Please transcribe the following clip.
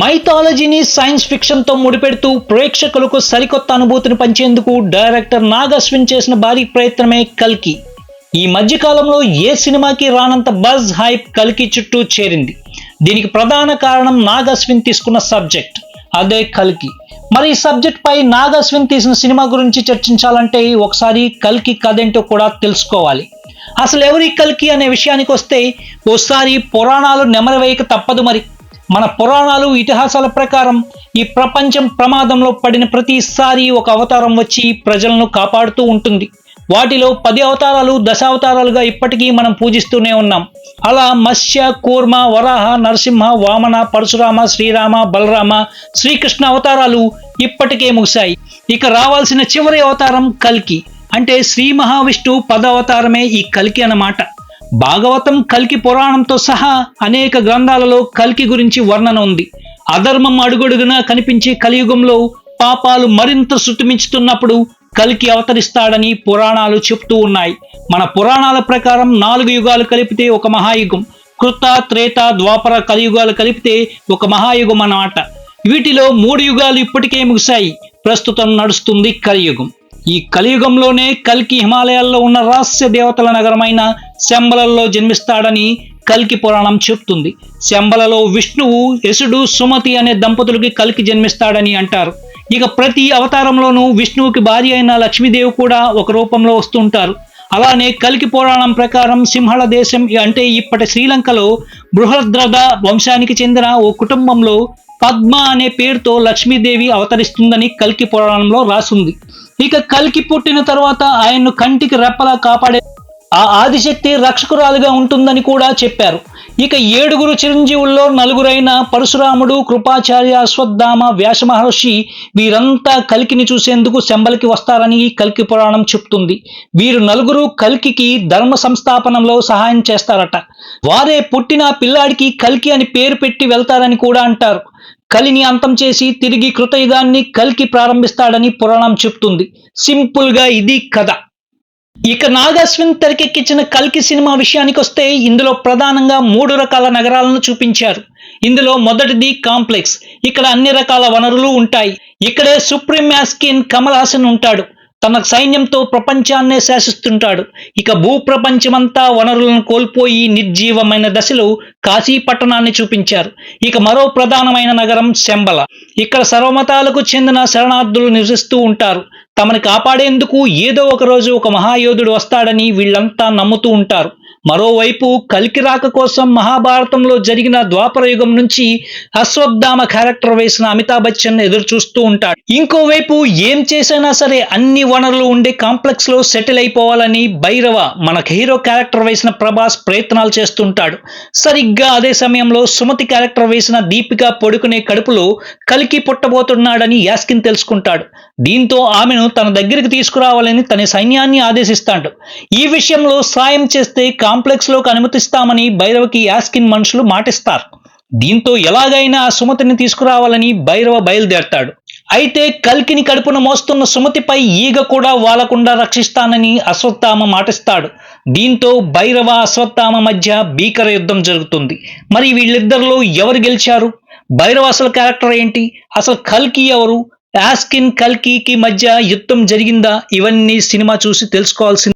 మైథాలజీని science ఫిక్షన్తో ముడిపెడుతూ ప్రేక్షకులకు సరికొత్త అనుభూతిని పంచేందుకు డైరెక్టర్ నాగ్ చేసిన భారీ ప్రయత్నమే కల్కి. ఈ మధ్యకాలంలో ఏ సినిమాకి రానంత బజ్ హైప్ కల్కి చుట్టూ చేరింది. దీనికి ప్రధాన కారణం నాగ్ తీసుకున్న సబ్జెక్ట్. అదే కల్కి. మరి ఈ సబ్జెక్ట్ పై నాగ్ తీసిన సినిమా గురించి చర్చించాలంటే ఒకసారి కల్కి కథ ఏంటో కూడా తెలుసుకోవాలి. అసలు ఎవరి కల్కి అనే విషయానికి వస్తే ఓసారి పురాణాలు నెమరవేయక తప్పదు మరి. మన పురాణాలు ఇతిహాసాల ప్రకారం ఈ ప్రపంచం ప్రమాదంలో పడిన ప్రతిసారి ఒక అవతారం వచ్చి ప్రజలను కాపాడుతూ ఉంటుంది. వాటిలో పది అవతారాలు దశావతారాలుగా ఇప్పటికీ మనం పూజిస్తూనే ఉన్నాం. అలా మత్స్య కూర్మ వరాహ నరసింహ వామన పరశురామ శ్రీరామ బలరామ శ్రీకృష్ణ అవతారాలు ఇప్పటికే ముగిశాయి. ఇక రావాల్సిన చివరి అవతారం కల్కి. అంటే శ్రీ మహావిష్ణు పద అవతారమే ఈ కల్కి అన్నమాట. భాగవతం కల్కి పురాణంతో సహా అనేక గ్రంథాలలో కల్కి గురించి వర్ణన ఉంది. అధర్మం అడుగడుగునా కనిపించే కలియుగంలో పాపాలు మరింత శృతిమించుతున్నప్పుడు కల్కి అవతరిస్తాడని పురాణాలు చెప్తూ ఉన్నాయి. మన పురాణాల ప్రకారం నాలుగు యుగాలు కలిపితే ఒక మహాయుగం కృత త్రేత ద్వాపర కలియుగాలు కలిపితే ఒక మహాయుగం అన్నమాట. వీటిలో మూడు యుగాలు ఇప్పటికే ముగిశాయి. ప్రస్తుతం నడుస్తుంది కలియుగం. ఈ కలియుగంలోనే కల్కి హిమాలయాల్లో ఉన్న రహస్య దేవతల నగరమైన శంబలలో జన్మిస్తాడని కల్కి పురాణం చెప్తుంది. శంబలలో విష్ణువు యశుడు సుమతి అనే దంపతులకి కల్కి జన్మిస్తాడని అంటారు. ఇక ప్రతి అవతారంలోనూ విష్ణువుకి భార్య అయిన లక్ష్మీదేవి కూడా ఒక రూపంలో వస్తుంటారు. అలానే కల్కి పురాణం ప్రకారం సింహళ దేశం అంటే ఇప్పటి శ్రీలంకలో బృహద్రథ వంశానికి చెందిన ఓ కుటుంబంలో పద్మ అనే పేరుతో లక్ష్మీదేవి అవతరిస్తుందని కల్కి పురాణంలో రాసుంది. ఇక కల్కి పుట్టిన తర్వాత ఆయన్ను కంటికి రెప్పలా కాపాడే ఆ ఆదిశక్తి రక్షకురాలుగా ఉంటుందని కూడా చెప్పారు. ఇక ఏడుగురు చిరంజీవుల్లో నలుగురైన పరశురాముడు కృపాచార్య అశ్వత్థామ వ్యాస మహర్షి వీరంతా కల్కిని చూసేందుకు శంబలికి వస్తారని కలికి కల్కి పురాణం చెప్తుంది. వీరు నలుగురు కల్కికి ధర్మ సంస్థాపనంలో సహాయం చేస్తారట. వారే పుట్టిన పిల్లాడికి కల్కి అని పేరు పెట్టి వెళ్తారని కూడా అంటారు. కలిని అంతం చేసి తిరిగి కృతయుగాన్ని కల్కి ప్రారంభిస్తాడని పురాణం చెప్తుంది. సింపుల్గా ఇది కథ. ఇక నాగాశ్విన్ తెరకెక్కించిన కల్కి సినిమా విషయానికి వస్తే ఇందులో ప్రధానంగా మూడు రకాల నగరాలను చూపించారు. ఇందులో మొదటిది కాంప్లెక్స్. ఇక్కడ అన్ని రకాల వనరులు ఉంటాయి. ఇక్కడే సుప్రీం మ్యాస్కిన్ కమల్ హాసన్ ఉంటాడు. తన సైన్యంతో ప్రపంచాన్నే శాసిస్తుంటాడు. ఇక భూప్రపంచమంతా వనరులను కోల్పోయి నిర్జీవమైన దశలో కాశీ పట్టణాన్ని చూపించారు. ఇక మరో ప్రధానమైన నగరం శంబల. ఇక్కడ సర్వమతాలకు చెందిన శరణార్థులు నివసిస్తూ ఉంటారు. తమని కాపాడేందుకు ఏదో ఒక రోజు ఒక మహాయోధుడు వస్తాడని వీళ్ళంతా నమ్ముతూ ఉంటారు. మరోవైపు కలికి రాక కోసం మహాభారతంలో జరిగిన ద్వాపర యుగం నుంచి అశ్వత్థామ క్యారెక్టర్ వేసిన అమితాబ్ బచ్చన్ ఎదురు చూస్తూ ఉంటాడు. ఇంకోవైపు ఏం చేసైనా సరే అన్ని వనరులు ఉండే కాంప్లెక్స్లో సెటిల్ అయిపోవాలని భైరవ మన హీరో క్యారెక్టర్ వేసిన ప్రభాస్ ప్రయత్నాలు చేస్తుంటాడు. సరిగ్గా అదే సమయంలో సుమతి క్యారెక్టర్ వేసిన దీపిక పొడుకునే కడుపులో కలికి పుట్టబోతున్నాడని యాస్కిన్ తెలుసుకుంటాడు. దీంతో ఆమెను తన దగ్గరికి తీసుకురావాలని తన సైన్యాన్ని ఆదేశిస్తాడు. ఈ విషయంలో సాయం చేస్తే కాంప్లెక్స్లోకి అనుమతిస్తామని భైరవకి యాస్కిన్ మనుషులు మాటిస్తారు. దీంతో ఎలాగైనా సుమతిని తీసుకురావాలని భైరవ బయలుదేరతాడు. అయితే కల్కిని కడుపున మోస్తున్న సుమతిపై ఈగ కూడా వాలకుండా రక్షిస్తానని అశ్వత్థామ మాటిస్తాడు. దీంతో భైరవ అశ్వత్థామ మధ్య భీకర యుద్ధం జరుగుతుంది. మరి వీళ్ళిద్దరిలో ఎవరు గెలిచారు? భైరవ అసలు క్యారెక్టర్ ఏంటి? అసలు కల్కి ఎవరు? యాస్కిన్ కల్కి మధ్య యుద్ధం జరిగిందా? ఇవన్నీ సినిమా చూసి తెలుసుకోవాల్సింది